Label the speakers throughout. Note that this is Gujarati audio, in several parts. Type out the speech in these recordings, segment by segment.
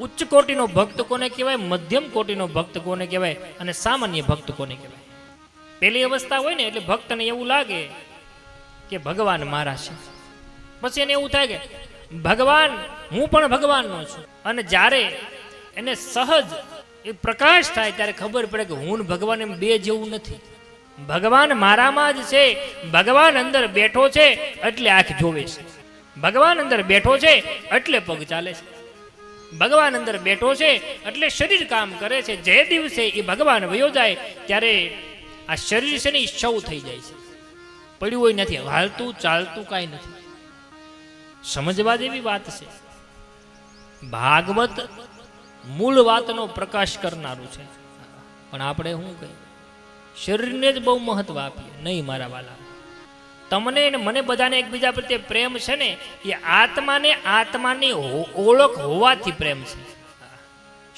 Speaker 1: ઉચ્ચ કોટીનો ભક્ત કોને કહેવાય? મધ્યમ કોટીનો ભક્ત કોને કહેવાય? અને સામાન્ય ભક્ત કોને કહેવાય? પહેલી અવસ્થા હોય ને એટલે ભક્તને એવું લાગે કે ભગવાન મારા છે. પછી એને એવું થાય કે ભગવાન, હું પણ ભગવાનનો છું. અને જ્યારે એને સહજ એ પ્રકાશ થાય ત્યારે ખબર પડે કે હું ભગવાન એમ બે જેવું નથી. ભગવાન મારામાં જ છે, ભગવાન અંદર બેઠો છે, એટલે આંખ જોવે છે. ભગવાન અંદર બેઠો છે, એટલે પગ ચાલે છે. ભગવાન અંદર બેઠો છે એટલે શરીર કામ કરે છે. જે દિવસે એ ભગવાન વયો જાય ત્યારે આ શરીર છે ને શવ થઈ જાય છે. પડ્યું હોય નથી, હાલતું, ચાલતું કાંઈ નથી. સમજવા જેવી વાત છે. ભાગવત મૂળ વાતનો પ્રકાશ કરનારું છે. પણ આપણે શું કહીએ શરીરને જ બહુ મહત્વ આપીએ, નહીં મારા વાલા. તમને મને બધાને એકબીજા પ્રત્યે પ્રેમ છે ને, એ આત્માને આત્માની ઓળખ હોવાથી પ્રેમ છે.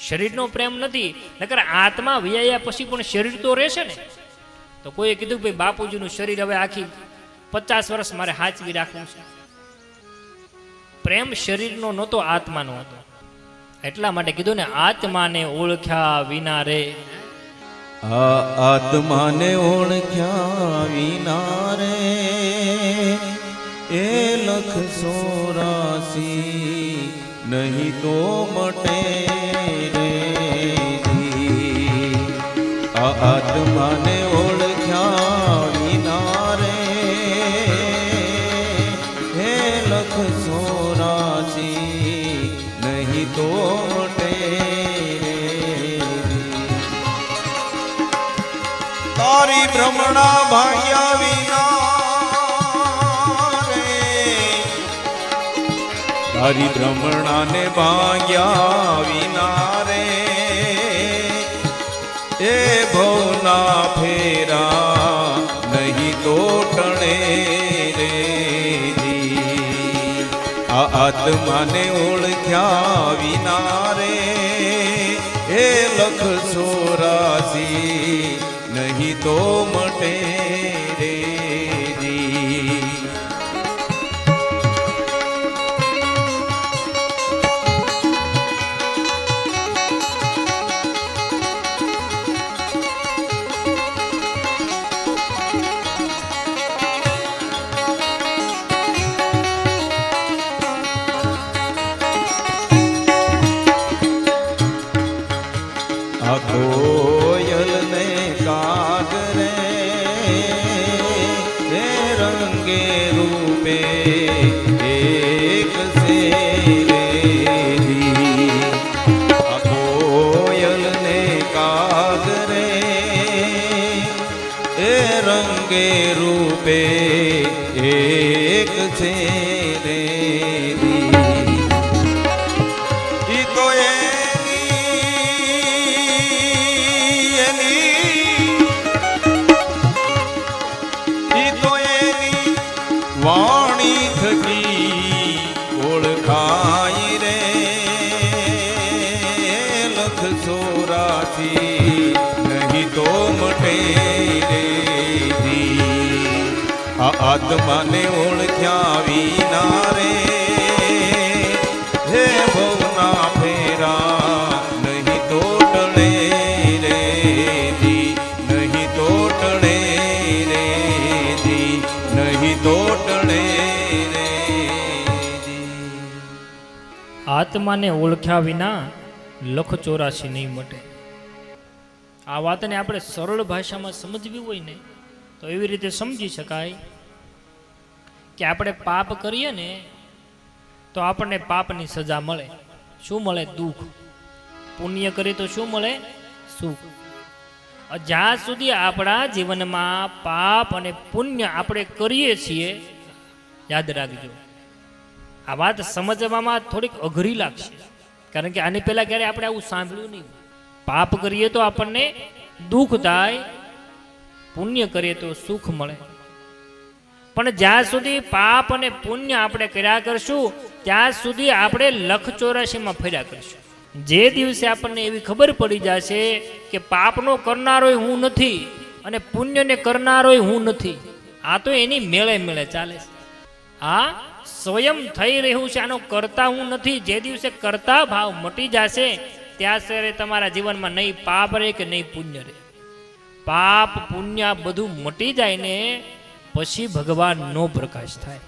Speaker 1: શરીરનો પ્રેમ નથી, નકર આત્મા વ્યાયા પછી પણ શરીર તો રહેશે ને. તો કોઈએ કીધું ભાઈ, બાપુજીનું શરીર હવે આખી પચાસ વર્ષ મારે હાચવી રાખવું છે. પ્રેમ શરીરનો નહોતો, આત્માનો હતો. એટલા માટે કીધું ને, આત્માને ઓળખ્યા વિના રે.
Speaker 2: આ આત્માને ઓળખ્યા વિના રે. એ લખ સોરાસી નહીં તો મટે રે આ આત્માને તારી ભ્રમણા ભાગ્યા વિના રે. તારી ભ્રમણાને ભાગ્યા વિના રે. એ ભવના ફેરા નહીં તો ટણે રે. આ આત્માને ઓળખ્યા વિના રે. એ લખ સોરાસી નહીં તો મટે. રૂપે એક સે રે જી. આ કોયલ ને કાગરે એ રંગે રૂપે એક તો મટે આ આત્માને ઓળખ્યા વિના રે. હે ભવના ફેરા, નહીં તો ટળે રે નહીં તો ટળે રે નહીં તો ટળે રે
Speaker 1: આત્માને ઓળખ્યા વિના લખ ચોરાશી નહીં મટે. આ વાતને આપણે સરળ ભાષામાં સમજવી હોય ને, તો એવી રીતે સમજી શકાય કે આપણે પાપ કરીએ ને, તો આપણને પાપની સજા મળે. શું મળે? દુઃખ. પુણ્ય કરીએ તો શું મળે? સુખ. જ્યાં સુધી આપણા જીવનમાં પાપ અને પુણ્ય આપણે કરીએ છીએ, યાદ રાખજો. આ વાત સમજવામાં થોડીક અઘરી લાગશે. કારણ કે આની પહેલાં ક્યારે આપણે આવું સાંભળ્યું નહીં. પાપ કરીએ તો આપણને દુઃખ થાય, પુણ્ય કરીએ તો સુખ મળે. પણ જ્યાં સુધી પાપ અને પુણ્ય આપણે કર્યા કરશું, ત્યાં સુધી આપણે લખ ચોરાશીમાં ફર્યા કરશું. જે દિવસે આપણને એવી ખબર પડી જશે કે પાપનો કરનારોય હું નથી અને પુણ્યને કરનારોય હું નથી, આ તો એની મેળે મેળે ચાલે છે. આ સ્વયં થઈ રહ્યું છે, આનો કરતા હું નથી. જે દિવસે કરતા ભાવ મટી જશે ત્યાં સરે તમારા જીવનમાં નહીં પાપ રહે કે નહીં પુણ્ય રહે? પાપ, પુણ્ય બધું મટી જાય ને પછી ભગવાનનો પ્રકાશ થાય.